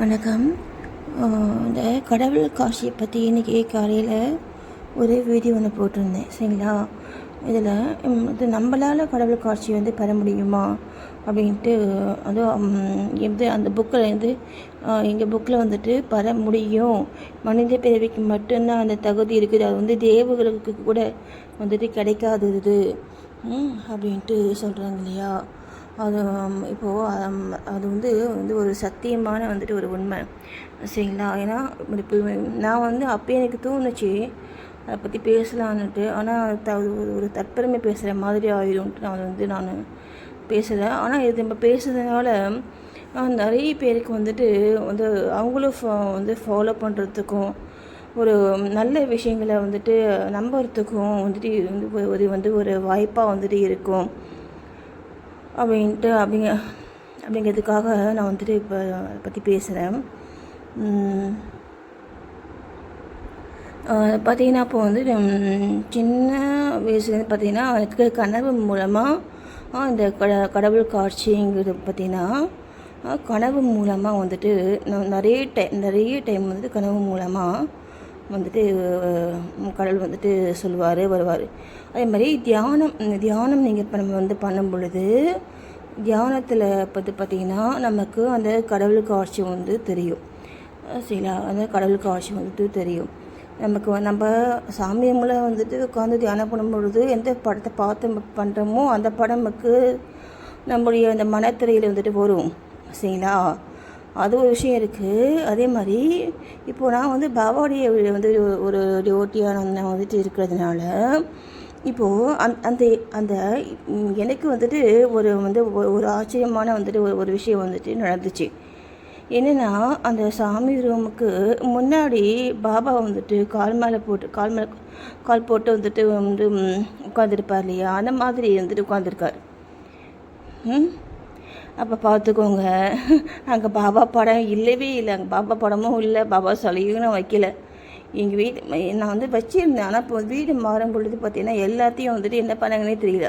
வணக்கம். இந்த கடவுள் காட்சியை பற்றி இன்றைக்கி காலையில் ஒரு வீடியோ ஒன்று போட்டிருந்தேன். சரிங்களா? இதில் இது நம்மளால் கடவுள் காட்சி வந்து பெற முடியுமா? அப்படின்ட்டு அதுவும் ம், இது அந்த புக்கில் வந்து எங்கள் புக்கில் வந்துட்டு பெற முடியும். மனித பிறவிக்கு மட்டும்தான் அந்த தகுதி இருக்குது. அது வந்து தேவர்களுக்கு கூட வந்துட்டு கிடைக்காதது அப்படின்ட்டு சொல்கிறாங்க இல்லையா? அது இப்போது அது வந்து வந்து ஒரு சத்தியமான வந்துட்டு ஒரு உண்மை. சரிங்களா? ஏன்னா இப்போ நான் வந்து அப்போ எனக்கு தோணுச்சு அதை பற்றி பேசலான்னுட்டு. ஆனால் த ஒரு ஒரு தற்பெருமை பேசுகிற மாதிரி ஆயிடும்ட்டு நான் வந்து நான் பேசுகிறேன் ஆனால் இது நம்ம பேசுறதுனால நிறைய பேருக்கு வந்துட்டு வந்து அவங்களும் ஃபா- வந்து ஃபாலோ பண்ணுறதுக்கும் ஒரு நல்ல விஷயங்களை வந்துட்டு நம்புறதுக்கும் வந்துட்டு வந்து ஒரு வந்து ஒரு வாய்ப்பாக வந்துட்டு இருக்கும். அப்படின்ட்டு அப்படிங்க அப்படிங்கிறதுக்காக நான் வந்துட்டு இப்போ அதை பற்றி பேசுகிறேன் பார்த்தீங்கன்னா இப்போ வந்து சின்ன வயசுலேருந்து பார்த்தீங்கன்னா எனக்கு கனவு மூலமாக இந்த கட கடவுள் காட்சிங்கிறது பார்த்தீங்கன்னா கனவு மூலமாக வந்துட்டு நான் நிறைய டைம் நிறைய டைம் வந்துட்டு கனவு மூலமாக வந்துட்டு கடவுள் வந்துட்டு சொல்லுவார் வருவார். அதே மாதிரி தியானம் தியானம் நீங்கள் இப்போ நம்ம வந்து பண்ணும் பொழுது தியானத்தில் பார்த்து பார்த்திங்கன்னா நமக்கு அந்த கடவுளுக்கு ஆட்சி வந்து தெரியும். அஹ் சரிங்களா? அந்த கடவுளுக்கு ஆட்சி வந்துட்டு தெரியும். நமக்கு நம்ம சாமி மூலம் வந்துட்டு உட்காந்து தியானம் பண்ணும் பொழுது எந்த படத்தை பார்த்து பண்ணுறோமோ அந்த படம் நமக்கு நம்முடைய அந்த மனத்திரையில் வந்துட்டு வரும். சரிங்களா? அது ஒரு விஷயம் இருக்குது அதே மாதிரி இப்போது நான் வந்து பாபாவுடைய வந்து ஒரு டிவோட்டியாக நான் வந்துட்டு இருக்கிறதுனால இப்போது அந் அந்த அந்த எனக்கு வந்துட்டு ஒரு வந்து ஒரு- ஆச்சரியமான வந்துட்டு ஒரு ஒரு விஷயம் வந்துட்டு நடந்துச்சு. என்னென்னா அந்த சாமி ரூமுக்கு முன்னாடி பாபா வந்துட்டு கால் மேலே போட்டு கால் மேலே கால் போட்டு வந்துட்டு வந்து உட்காந்துருப்பார் இல்லையா? அந்த மாதிரி வந்துட்டு உட்காந்துருக்கார் ம்? அப்போ பார்த்துக்கோங்க அங்கே பாபா படம் இல்லவே இல்லை. அங்கே பாபா படமும் இல்லை. பாபா சிலையும் நான் வைக்கல. எங்கள் வீடு நான் வந்து வச்சுருந்தேன். ஆனால் இப்போ வீடு மாறும் பொழுது பார்த்தீங்கன்னா எல்லாத்தையும் வந்துட்டு என்ன பண்ணாங்கன்னே தெரியல.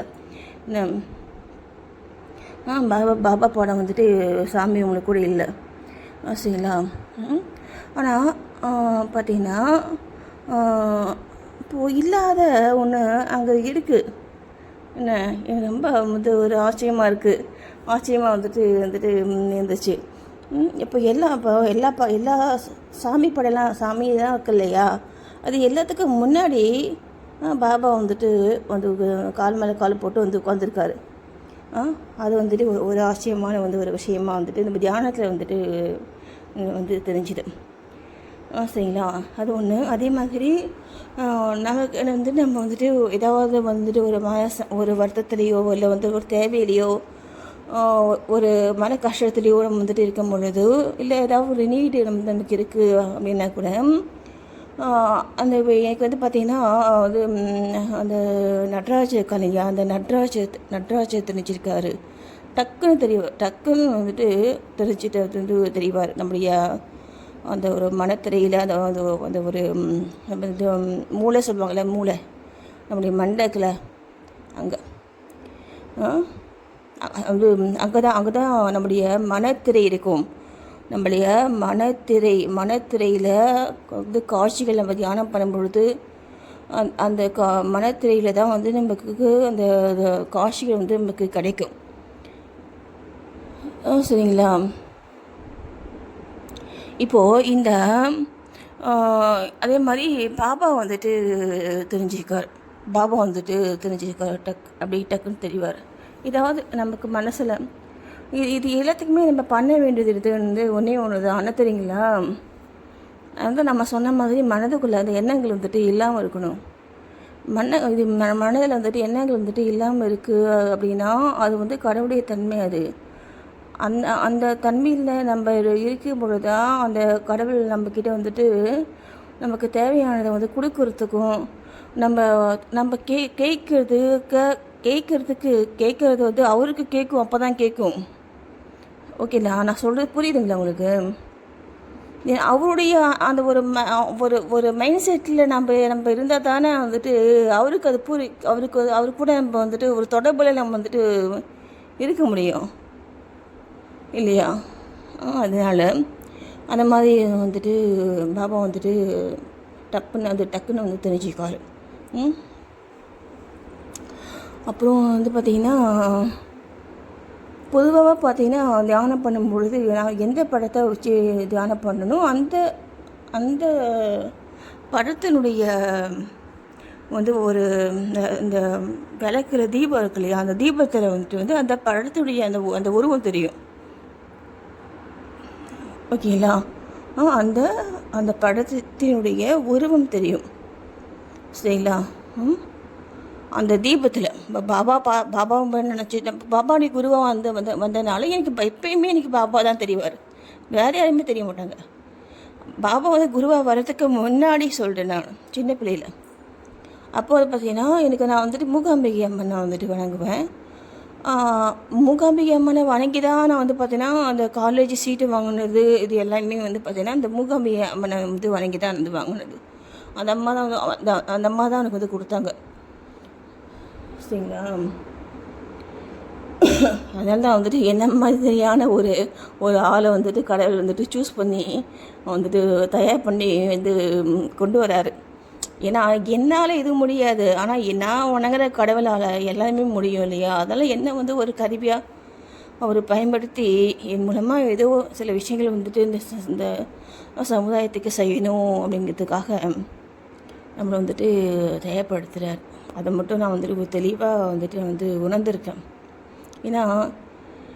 ஆ பாபா பாபா படம் வந்துட்டு சாமி உங்களுக்கு கூட இல்லை. ஆ, சரிங்களா? ம். ஆனால் பார்த்தீங்கன்னா இப்போது இல்லாத ஒன்று அங்கே இருக்குது என்ன எனக்கு ரொம்ப இது ஒரு ஆச்சரியமாக இருக்குது ஆச்சரியமாக வந்துட்டு வந்துட்டு இருந்துச்சு இப்போ எல்லா இப்போ எல்லா ப எல்லா சாமி படம்லாம் சாமி தான் இருக்கு இல்லையா? அது எல்லாத்துக்கும் முன்னாடி பாபா வந்துட்டு வந்து கால் மேலே கால் போட்டு வந்து உட்காந்துருக்காரு அது வந்துட்டு ஒரு ஒரு ஆச்சரியமான வந்து ஒரு விஷயமா வந்துட்டு நம்ம தியானத்தில் வந்துட்டு வந்து தெரிஞ்சுது. ஆ சரிங்களா? அது ஒன்று அதே மாதிரி நமக்கு வந்து நம்ம வந்துட்டு ஏதாவது வந்துட்டு ஒரு மாசம் ஒரு வருத்தத்துலேயோ இல்லை வந்து ஒரு தேவையிலையோ ஒரு மன கஷ்டத்துலேயோ நம்ம வந்துட்டு இருக்கும் பொழுது இல்லை ஏதாவது ஒரு நீடு நம்ம நமக்கு இருக்குது அப்படின்னா கூட அந்த எனக்கு வந்து பார்த்தீங்கன்னா அது அந்த நடராஜ கலைஞா அந்த நடராஜ நடராஜ தெரிஞ்சிருக்காரு. டக்குன்னு தெரியவார் டக்குன்னு வந்துட்டு தெரிஞ்சுட்டு வந்து தெரிவார். நம்முடைய அந்த ஒரு மனத்திரையில் அந்த அந்த அந்த ஒரு நம்ம மூளை சொல்லுவாங்கள்ல மூளை. நம்முடைய மண்டக்கில் அங்கே. அங்கே தான் அங்கே தான் நம்முடைய மனத்திரை இருக்கும். நம்முடைய மனத்திரை மனத்திரையில் வந்து காட்சிகள் நம்ம தியானம் பண்ணும்பொழுது அந் அந்த கா மனத்திரையில் தான் வந்து நமக்கு அந்த காட்சிகள் வந்து நமக்கு கிடைக்கும். ஆ, சரிங்களா? இப்போது இந்த அதே மாதிரி பாபா வந்துட்டு தெரிஞ்சிருக்கார். பாபா வந்துட்டு தெரிஞ்சிருக்கார் டக் அப்படி டக்குன்னு தெரிவார். இதாவது நமக்கு மனசில் இது இது எல்லாத்துக்குமே நம்ம பண்ண வேண்டியது இது வந்து ஒன்றே ஒன்று தான் தெரியுங்களா? வந்து நம்ம சொன்ன மாதிரி மனதுக்குள்ளே அந்த எண்ணங்கள் வந்துட்டு இல்லாமல் இருக்கணும். மன இது ம மனதில் வந்துட்டு எண்ணங்கள் வந்துட்டு இல்லாமல் இருக்குது அப்படின்னா அது வந்து கடவுளுடைய தன்மை அது. அந்த அந்த தன்மையில் நம்ம இருக்கும் பொழுது தான் அந்த கடவுள் நம்மக்கிட்ட வந்துட்டு நமக்கு தேவையானதை வந்து கொடுக்கறதுக்கும் நம்ம நம்ம கே கேட்கறது க கேட்கறதுக்கு கேட்கறது வந்து அவருக்கு கேட்கும் அப்போ தான் கேட்கும் ஓகேங்களா நான் சொல்கிறது புரியுதுங்களா உங்களுக்கு? அவருடைய அந்த ஒரு ம ஒரு ஒரு மைண்ட் செட்டில் நம்ம நம்ம இருந்தால் தானே வந்துட்டு அவருக்கு அது புரி அவருக்கு அது- அவரு கூட நம்ம வந்துட்டு ஒரு தொடர்பில் நம்ம வந்துட்டு இருக்க முடியும். இல்லையா? அதனால் அந்த மாதிரி வந்துட்டு பாபா வந்துட்டு டப்புன்னு அது டக்குன்னு வந்து தெரிஞ்சுக்காரு ம்? அப்புறம் வந்து பார்த்திங்கன்னா பொதுவாக பார்த்தீங்கன்னா தியானம் பண்ணும் பொழுது நான் எந்த படத்தை வச்சு தியானம் பண்ணணும் அந்த அந்த படத்தினுடைய வந்து ஒரு இந்த விளக்குற தீபம் இருக்கு இல்லையா அந்த தீபத்தில் வந்துட்டு வந்து அந்த படத்துடைய அந்த அந்த உருவம் தெரியும். ஓகேங்களா? ஆ அந்த அந்த படத்தினுடைய உருவம் தெரியும். சரிங்களா? ம்? அந்த தீபத்தில் பாபா பா பாபா நினச்சி பாபாவுடைய குருவாக வந்து வந்த வந்தனால எனக்கு எப்பயுமே எனக்கு பாபா தான் தெரிவார். வேறு யாருமே தெரிய மாட்டாங்க. பாபா வந்து குருவாக வர்றதுக்கு முன்னாடி சொல்கிறேன் நான் சின்ன பிள்ளையில். அப்போ வந்து பார்த்தீங்கன்னா எனக்கு நான் வந்துட்டு மூகாம்பிகை அம்மனை வந்துட்டு வணங்குவேன். மூகாம்பிகை அம்மனை வணங்கி தான் நான் வந்து பார்த்தீங்கன்னா அந்த காலேஜ் சீட்டு வாங்கினது இது எல்லாமே வந்து பார்த்தீங்கன்னா அந்த மூகாம்பிகை அம்மனை வந்து வணங்கி தான் வந்து வாங்கினது. அந்த அம்மா தான் வந்து அந்த- அந்த அம்மா தான் எனக்கு வந்து கொடுத்தாங்க. சரிங்களா அதனால தான் வந்துட்டு என்ன மாதிரியான ஒரு ஒரு ஆளை வந்துட்டு கடவுள் வந்துட்டு சூஸ் பண்ணி வந்துட்டு தயார் பண்ணி வந்து கொண்டு வராரு. ஏன்னா என்னால் இது முடியாது. ஆனால் நான் உணங்குற கடவுளால் எல்லாமே முடியும் இல்லையா? அதெல்லாம் என்ன வந்து ஒரு கருவியாக அவர் பயன்படுத்தி என் மூலமாக ஏதோ சில விஷயங்கள் வந்துட்டு இந்த இந்த சமுதாயத்துக்கு செய்யணும் அப்படிங்கிறதுக்காக நம்மளை வந்துட்டு தயார்படுத்துகிறார் அதை மட்டும் நான் வந்துட்டு தெளிவாக வந்துட்டு வந்து உணர்ந்திருக்கேன். ஏன்னா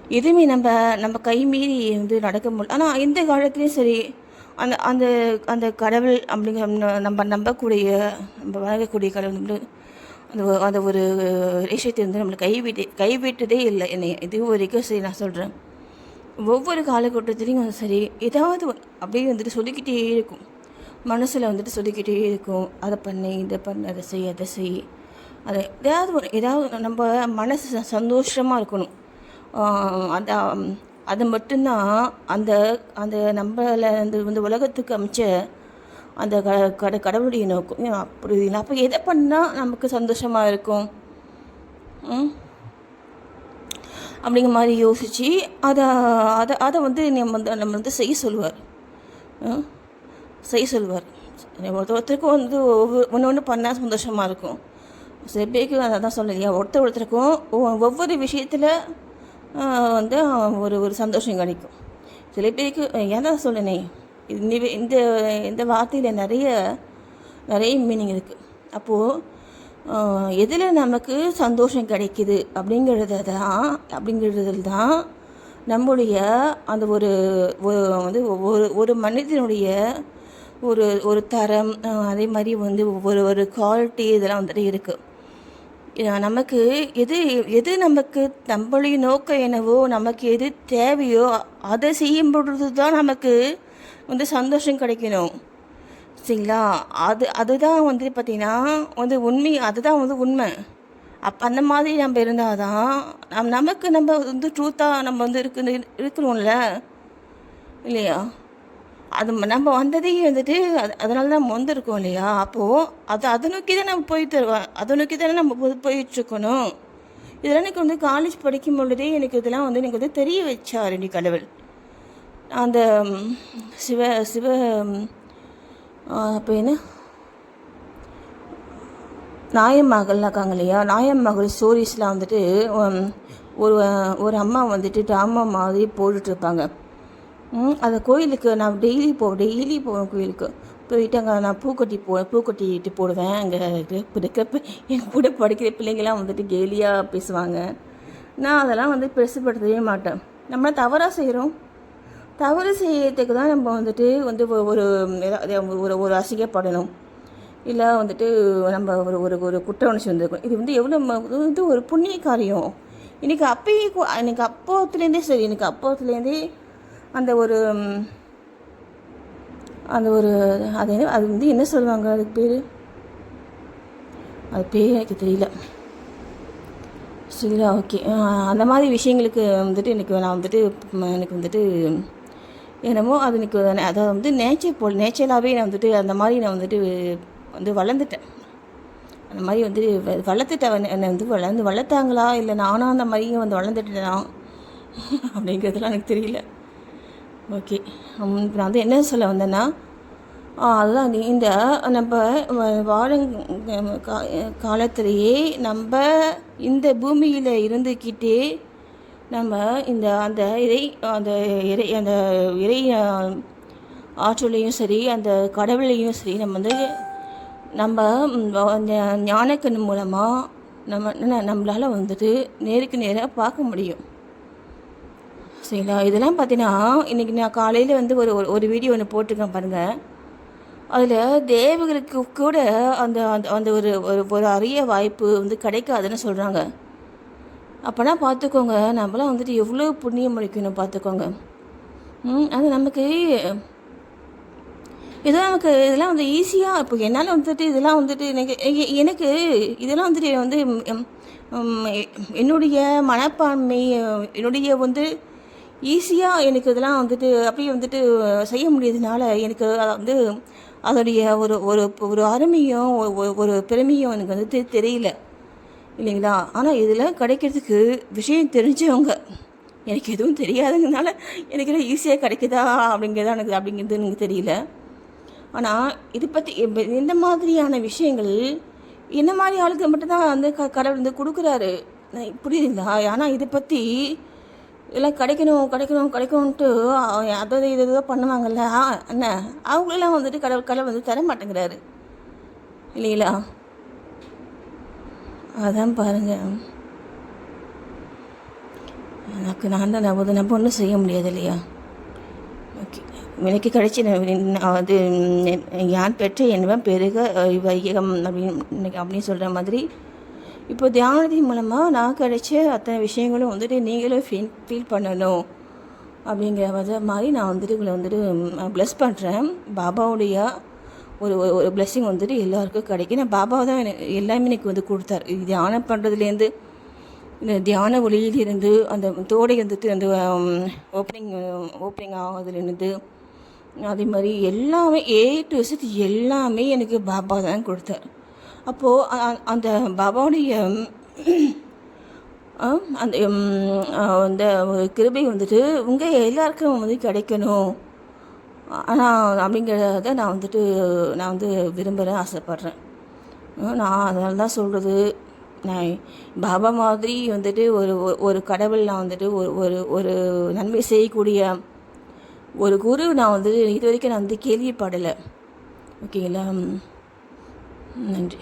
எதுவுமே நம்ம நம்ம கை மீறி வந்து நடக்க முடியல. ஆனால் இந்த காலத்துலேயும் சரி அந்த அந்த அந்த கடவுள் அப்படிங்கிற ந- நம்ம நம்பக்கூடிய நம்ம வணங்கக்கூடிய கடவுள் வந்து அந்த அந்த ஒரு விஷயத்தை வந்து நம்மளை கைவிட்டு கைவிட்டதே இல்லை. என்னை இது வரைக்கும் சரி நான் சொல்கிறேன் ஒவ்வொரு காலகட்டத்துலேயும் சரி ஏதாவது அப்படியே வந்துட்டு சொல்லிக்கிட்டே இருக்கும். மனசில் வந்துட்டு சொல்லிக்கிட்டே இருக்கும். அதை பண்ணு இதை பண்ணு அதை செய் அதை செய். அதை ஏதாவது ஒரு ஏதாவது நம்ம மனசு சந்தோஷமாக இருக்கணும். ஆஹ் அந்த அது மட்டும்தான் அந்த அந்த நம்மளை அந்த வந்து உலகத்துக்கு அமைச்ச அந்த க கட கடவுளுடைய நோக்கம். அப்படி அப்படி அப்போ எதை பண்ணால் நமக்கு சந்தோஷமாக இருக்கும்? ம்? அப்படிங்கிற மாதிரி யோசித்து அதை அதை அதை வந்து நம்ம வந்து நம்ம வந்து செய்ய சொல்லுவார். ம்? செய்ய சொல்லுவார். ஒருத்தருக்கும் வந்து ஒவ்வொரு ஒன்று ஒன்று பண்ணால் சந்தோஷமாக இருக்கும். சில அதை தான் சொல்லலையா ஒருத்தர் ஒருத்தருக்கும் ஒவ்வொரு விஷயத்தில் வந்து ஒரு ஒரு சந்தோஷம் கிடைக்கும். சில பேருக்கு ஏன் தான் சொல்லனே இந்த இந்த இந்த வார்த்தையில் நிறைய நிறைய மீனிங் இருக்குது அப்போது எதில் நமக்கு சந்தோஷம் கிடைக்குது அப்படிங்கிறத தான் அப்படிங்கிறதுல தான் நம்முடைய அந்த ஒரு வந்து ஒரு ஒரு மனிதனுடைய ஒரு ஒரு தரம் அதே மாதிரி வந்து ஒவ்வொரு ஒரு குவாலிட்டி இதெல்லாம் வந்துட்டு இருக்குது நமக்கு எது எது நமக்கு நம்மளுடைய நோக்கம் என்னவோ நமக்கு எது தேவையோ அதை செய்யும் பொழுது தான் நமக்கு வந்து சந்தோஷம் கிடைக்கணும். சரிங்களா? அது அதுதான் வந்து பார்த்திங்கன்னா வந்து உண்மை அதுதான் வந்து உண்மை. அப்போ அந்த மாதிரி நம்ம இருந்தால் தான் நம் நமக்கு நம்ம வந்து ட்ரூத்தாக நம்ம வந்து இருக்கு இருக்கிறோம்ல இல்லையா? அது ம- நம்ம வந்ததே வந்துட்டு அது அதனால தான் வந்திருக்கோம் இல்லையா? அப்போது அது அதை நோக்கி தான் நம்ம போயிட்டு தருவோம் அதை நோக்கி தானே நம்ம போய் போயிட்டுருக்கணும். இதெல்லாம் எனக்கு வந்து காலேஜ் படிக்கும் பொழுதே எனக்கு இதெல்லாம் வந்து எனக்கு வந்து தெரிய வச்சார் ரெண்டு கடவுள். அந்த சிவ சிவ அப்போ என்ன? நாயம்மகள்லாம் இருக்காங்க இல்லையா? நாயம்மகள் ஸ்டோரிஸ்லாம் வந்துட்டு ஒரு ஒரு அம்மா வந்துட்டு ட்ராமா மாதிரி போட்டுட்ருப்பாங்க அந்த கோயிலுக்கு நான் டெய்லி போவேன் டெய்லி போவேன் கோயிலுக்கு. போயிட்டு அங்கே நான் பூக்கட்டி போ பூக்கட்டிட்டு போடுவேன். அங்கே இருக்க என் கூட படிக்கிற பிள்ளைங்களாம் வந்துட்டு கேலியாக பேசுவாங்க. நான் அதெல்லாம் வந்து பெருசுப்படுத்தவே மாட்டேன். நம்ம தவறாக செய்கிறோம் தவறு செய்யறதுக்கு தான் நம்ம வந்துட்டு வந்து ஒரு ஏதாவது ஒரு ஒரு அசிங்கப்படணும். இல்லை வந்துட்டு நம்ம ஒரு ஒரு ஒரு குற்ற உணர்ச்சி வந்திருக்கோம் இது வந்து எவ்வளோ இது வந்து ஒரு புண்ணிய காரியம். இன்றைக்கி அப்பயே எனக்கு அப்போத்துலேருந்தே சரி எனக்கு அப்போத்துலேருந்தே அந்த ஒரு அந்த ஒரு அது அது வந்து என்ன சொல்லுவாங்க? அதுக்கு பேர்? அது பேர் எனக்கு தெரியல. சரிங்களா ஓகே. அந்த மாதிரி விஷயங்களுக்கு வந்துட்டு எனக்கு நான் வந்துட்டு எனக்கு வந்துட்டு என்னமோ அது எனக்கு அதை வந்து நேச்சர் போல் நேச்சராகவே நான் வந்துட்டு அந்த மாதிரி நான் வந்துட்டு வந்து வளர்ந்துட்டேன். அந்த மாதிரி வந்து வளர்த்துட்டேன். என்னை வந்து வளர்ந்து வளர்த்தாங்களா? இல்லை நானும் அந்த மாதிரியும் வந்து வளர்ந்துட்டேனா? அப்படிங்கிறதுலாம் எனக்கு தெரியல. ஓகே. இப்போ நான் வந்து என்ன சொல்ல வந்தேன்னா அதுதான் இந்த நம்ம வ- கா காலத்திலேயே நம்ம இந்த பூமியில் இருந்துக்கிட்டே நம்ம இந்த அந்த இறை அந்த இறை அந்த இறை ஆற்றலையும் சரி அந்த கடவுளையும் சரி நம்ம வந்து நம்ம ஞானக்கண் மூலமாக நம்ம நம்மளால் வந்துட்டு நேருக்கு நேராக பார்க்க முடியும். சரிங்களா? இதெல்லாம் பார்த்தீங்கன்னா இன்றைக்கி நான் காலையில் வந்து ஒரு ஒரு- ஒரு வீடியோ ஒன்று போட்டிருக்கேன் பாருங்கள் அதில் தேவர்களுக்கு கூட அந்த அந்த அந்த ஒரு ஒரு ஒரு அரிய வாய்ப்பு வந்து கிடைக்காதுன்னு சொல்கிறாங்க அப்போனா பார்த்துக்கோங்க. நம்மளாம் வந்துட்டு எவ்வளோ புண்ணியம் முடிக்கணும் பார்த்துக்கோங்க. அது நமக்கு இதெல்லாம் நமக்கு இதெல்லாம் வந்து ஈஸியாக இப்போ என்னால் வந்துட்டு இதெல்லாம் வந்துட்டு எனக்கு எனக்கு இதெல்லாம் வந்துட்டு வந்து என்னுடைய மனப்பான்மை என்னுடைய வந்து ஈஸியாக எனக்கு இதெல்லாம் வந்துட்டு அப்படியே வந்துட்டு செய்ய முடியாததுனால எனக்கு வந்து அதோடைய ஒரு ஒரு ஒரு அருமையும் ஒரு- பெருமையும் எனக்கு வந்துட்டு தெரியல. இல்லைங்களா? ஆனால் இதில் கிடைக்கிறதுக்கு விஷயம் தெரிஞ்சவங்க எனக்கு எதுவும் தெரியாதுங்கிறதுனால எனக்கு எல்லாம் ஈஸியாக கிடைக்குதா அப்படிங்கிறதா எனக்கு அப்படிங்கிறது எனக்கு தெரியல. ஆனால் இது பற்றி இந்த மாதிரியான விஷயங்கள் என்ன மாதிரி ஆளுக்கு மட்டும்தான் வந்து க கடவுள் வந்து கொடுக்குறாரு? புரியுதுங்களா? ஆனால் இதை பற்றி எல்லாம் கிடைக்கணும் கிடைக்கணும் கிடைக்கணுன்ட்டு அதை இது இதை பண்ணுவாங்கல்ல என்ன? அவங்களெல்லாம் வந்துட்டு கடவுள் கடவுள் வந்து தர மாட்டேங்கிறாரு. இல்லைங்களா? அதான் பாருங்கள் எனக்கு நான் தான் நம்ம நம்ம ஒன்றும் செய்ய முடியாது இல்லையா? ஓகே. எனக்கு கிடைச்சி நான் வந்து யான் பெற்ற என்பவன் பெருக வையகம் அப்படின்னு அப்படின்னு சொல்கிற மாதிரி இப்போ தியானத்தின் மூலமாக நான் கிடைச்ச அத்தனை விஷயங்களும் வந்துட்டு நீங்களும் ஃபீல் ஃபீல் பண்ணணும் அப்படிங்கிற வத மாதிரி நான் வந்துட்டு உங்களை வந்துட்டு ப்ளஸ் பண்ணுறேன் பாபாவுடைய ஒரு ஒரு- ஒரு பிளெஸ்ஸிங் வந்துட்டு எல்லாருக்கும் கிடைக்கும். நான் பாபா தான் எனக்கு எல்லாமே எனக்கு வந்து கொடுத்தார். தியானம் பண்ணுறதுலேருந்து இந்த தியான ஒளியிலிருந்து அந்த தோடை வந்துட்டு அந்த ஓப்பனிங் ஓப்பனிங் ஆகுதுலேருந்து அதே மாதிரி எல்லாமே ஏ டு விசிட் எல்லாமே எனக்கு பாபா தான் கொடுத்தார். அப்போது அந்த பாபாவுடைய அந்த அந்த கிருபை வந்துட்டு உங்கள் எல்லாருக்கும் வந்து கிடைக்கணும். ஆனால் அப்படிங்கிறத நான் வந்துட்டு நான் வந்து விரும்புகிறேன் ஆசைப்பட்றேன். நான் அதனால தான் சொல்கிறது நான் பாபா மாதிரி வந்துட்டு ஒரு ஒரு- ஒரு கடவுள் நான் வந்துட்டு ஒரு ஒரு ஒரு நன்மை செய்யக்கூடிய ஒரு குரு நான் வந்து இது வரைக்கும் நான் வந்து கேள்விப்படலை. ஓகேங்களா? நன்றி.